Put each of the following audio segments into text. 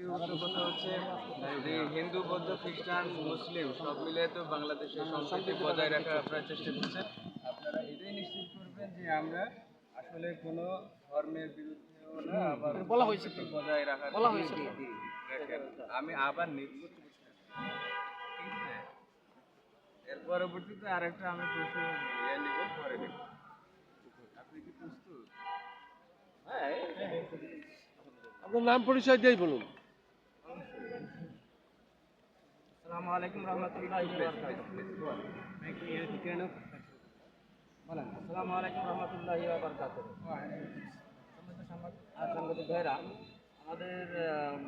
ব্যক্তিগত কথা হচ্ছে হিন্দু বৌদ্ধ খ্রিস্টান মুসলিম সব মিলে তো বাংলাদেশের সম্প্রীতি বজায় রাখার আপনারা চেষ্টা করছেন। আপনারা এটাই নিশ্চিত করবেন যে আমরা আসলে কোনো ধর্মের বিরুদ্ধেও না আবার বলা হয়েছে বজায় রাখার বলা হয়েছে আমি আবার এর পরবর্তীতে আরেকটা আমি প্রশ্ন ইয়ে নিব পরে নিব। আপনি কি প্রস্তুত? আপনার নাম পরিচয় দিয়েই বলুন। বলেন আমাদের আম,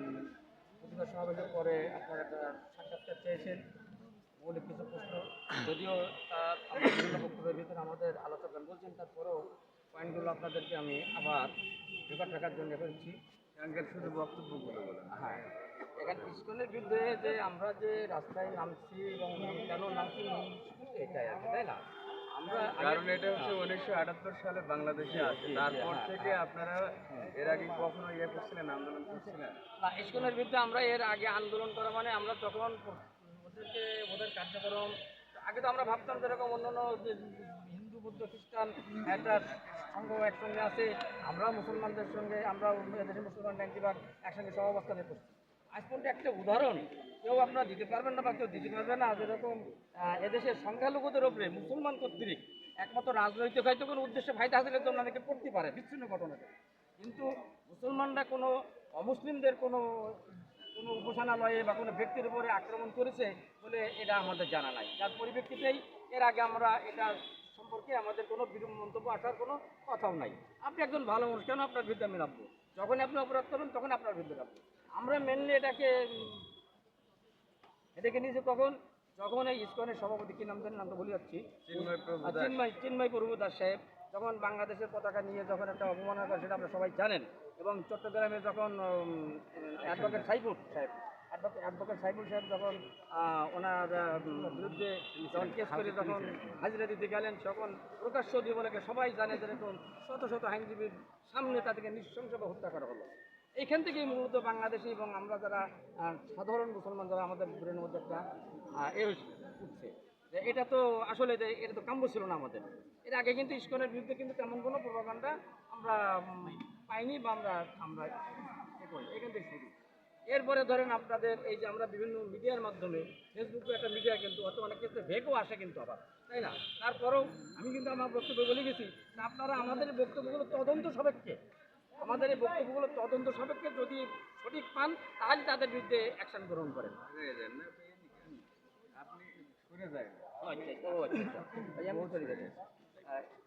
প্রতিবাদ সমাবেশের পরে আপনারা একটা সাক্ষাৎকার চেয়েছেন মৌলিক কিছু প্রশ্ন যদিও বক্তব্যের ভিতরে আমাদের আলোচকগণ বলছেন তারপরেও পয়েন্টগুলো আপনাদেরকে আমি আবার রেকর্ড রাখার জন্য করেছি শুধু বক্তব্যগুলো বলেন। হ্যাঁ। এখানে ইস্কনের বিরুদ্ধে যে আমরা যে রাস্তায় নামছি এবং কেন নামছি এটাই আর তাই না? কারণ এটা হচ্ছে উনিশশো আটাত্তর সালে বাংলাদেশে আসে। তারপর থেকে আপনারা এর আগে কখনো ইয়ে করছিলেন আন্দোলন করছিলেন? না ইস্কনের বিরুদ্ধে আমরা এর আগে আন্দোলন করা মানে আমরা তখন ওদেরকে ওদের কার্যক্রম আগে তো আমরা ভাবতাম যেরকম অন্যান্য যে হিন্দু বৌদ্ধ খ্রিস্টান, একটা সংঘ একসঙ্গে আছে, আমরা মুসলমানদের সঙ্গে, আমরা এদেশের মুসলমান ভাগ একসঙ্গে সহাবস্থানে করছি। আজ পর্যন্ত একটা উদাহরণ, কেউ আপনারা দিতে পারবেন না বা কেউ দিতে পারবে না, যেরকম এদেশের সংখ্যালঘুদের ওপরে মুসলমান কর্তৃক একমাত্র রাজনৈতিক হয়তো কোনো উদ্দেশ্যে ফায়দা হাসিলের জন্য অনেকে করতে পারে, বিচ্ছিন্ন ঘটনাটা কিন্তু মুসলমানরা কোনো অমুসলিমদের কোনো কোনো উপাসনালয়ে বা কোনো ব্যক্তির উপরে আক্রমণ করেছে বলে এটা আমাদের জানা নাই। যার পরিপ্রেক্ষিতেই এর আগে আমরা এটা সম্পর্কে আমাদের কোনো বিরূপ মন্তব্য আসার কোনো কথাও নাই। আপনি একজন ভালো মানুষ কেন আপনার বিরুদ্ধে আমি রাখব যখন আপনি অপরাধ করবেন তখন আপনার বিরুদ্ধে রাখব আমরা মেনলি এটাকে এটাকে নিয়েছে কখন? যখন এই ইসকনের সভাপতি কি নাম জানেন নামটা ভুলে যাচ্ছি। চিন্ময় চিন্ময় প্রভু দাস সাহেব যখন বাংলাদেশের পতাকা নিয়ে যখন একটা অবমাননা করে সেটা আপনারা সবাই জানেন। এবং চট্টগ্রামে যখন অ্যাডভোকেট সাইফুল সাহেব অ্যাডভোকেট সাইফুল সাহেব যখন ওনার বিরুদ্ধে যখন কেস করে যখন হাজিরা দিতে গেলেন তখন প্রকাশ্য দিয়ে বলে সবাই জানে যেরকম শত শত আইনজীবীর সামনে তাদেরকে নৃশংসভাবে হত্যা করা হলো। এইখান থেকেই মূলত বাংলাদেশি এবং আমরা যারা সাধারণ মুসলমান যারা আমাদের ব্রেনের মধ্যে একটা এ উঠছে। যে এটা তো আসলে যে এটা তো কাম্য ছিল না আমাদের। এর আগে কিন্তু ইস্কনের বিরুদ্ধে কিন্তু তেমন কোনো প্রভাকাণ্ডা আমরা পাইনি বা আমরা আমরা এখান থেকে এরপরে ধরেন আপনাদের এই যে আমরা বিভিন্ন মিডিয়ার মাধ্যমে ফেসবুকে একটা মিডিয়া কিন্তু অত অনেক ক্ষেত্রে ভেগও আসে কিন্তু আবার তাই না? তারপরেও আমি কিন্তু আমার বক্তব্য বলে গেছি আপনারা আমাদের এই বক্তব্যগুলো তদন্ত সাপেক্ষে আমাদের এই বক্তব্যগুলো তদন্ত সাপেক্ষে যদি সঠিক পান তাহলে তাদের বিরুদ্ধে অ্যাকশন গ্রহণ করেন। আপনি সরে যায় ও আচ্ছা ও আচ্ছা